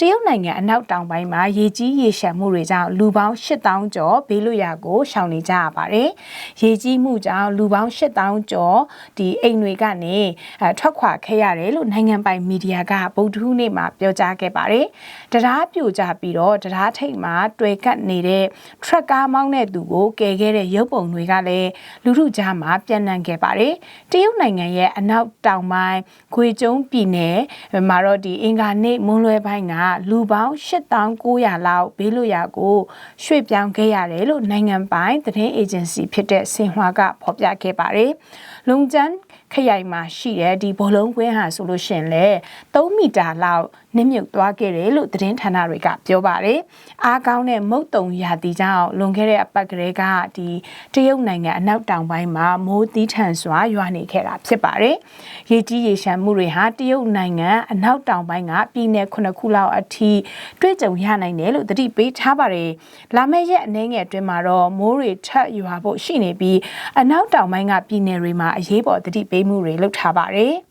တရုတ်နိုင်ငံအနောက်တောင်ပိုင်းမှာရေကြီးရေရှမ်းမှုတွေကြောင့်လူပေါင်း8000ကျော်ဘေးလွတ်ရာကိုရှောင်နေကြရပါတယ်။ရေကြီးမှုကြောင့်လူပေါင်း8000ကျော်ဒီအိမ်တွေကနေအဲထွက်ခွာခဲ့ရတယ်လို့နိုင်ငံပိုင်မီဒီယာကဗုဒ္ဓဟူးနေ့မှာပြောကြားခဲ့ပါတယ်။တရားပြိုကျပြီးတော့တရားထိပ်မှာတွေ့ကပ်နေတဲ့ truck ကားမောင်းတဲ့သူကိုကယ်ခဲ့တဲ့ရုပ်ပုံတွေကလည်းလူထုကြားမှာပြန့်နှံ့ခဲ့ပါတယ်။တရုတ်နိုင်ငံရဲ့အနောက်တောင်ပိုင်းခွေကျုံပြည်နယ်မှာတော့ဒီအင်္ဂါနေ့မွန်းလွဲပိုင်းကလူပေါင်း8900လောက်ဘေးလွတ်ရာကိုရွှေ့ပြောင်းခဲ့ရတယ်လို့နိုင်ငံပိုင်သတင်းအေဂျင်စီဖြစ်တဲ့စင်ဟွာကဖော်ပြခဲ့ပါတယ်။လုံကျန်းခရိုင်မှာရှိတဲ့ဒီဘောလုံးကွင်းဟာဆိုလို့ရှိရင်လေ3မီတာလောက်နစ်မြုပ်သွားခဲ့တယ်လို့သတင်းဌာနတွေကပြောပါတယ်။အားကောင်းတဲ့မုတ်တုံရာသီကြောင့်လွန်ခဲ့တဲ့အပတ်ကလေးကဒီတရုတ်နိုင်ငံအနောက်တောင်ပိုင်းမှာမိုးသီးထန်စွာရွာနေခဲ့တာဖြစ်ပါတယ်။ရေကြီးရေရှမ်းမှုတွေဟာတရုတ်နိုင်ငံအနောက်တောင်ပိုင်းကပြည်နယ်ခုနှစ်ခုလောက်အထိတွေ့ကြုံရနိုင်တယ်လို့သတိပေးထားပါတယ်။လာမယ့်ရက်အနည်းငယ်အတွင်းမှာတော့မိုးတွေထပ်ရွာဖို့ရှိနေပြီးအနောက်တောင်ပိုင်းကပြည်နယ်တွေမှာအရေးပေါ်သတိပေးမှုတွေလုပ်ထားပါတယ်။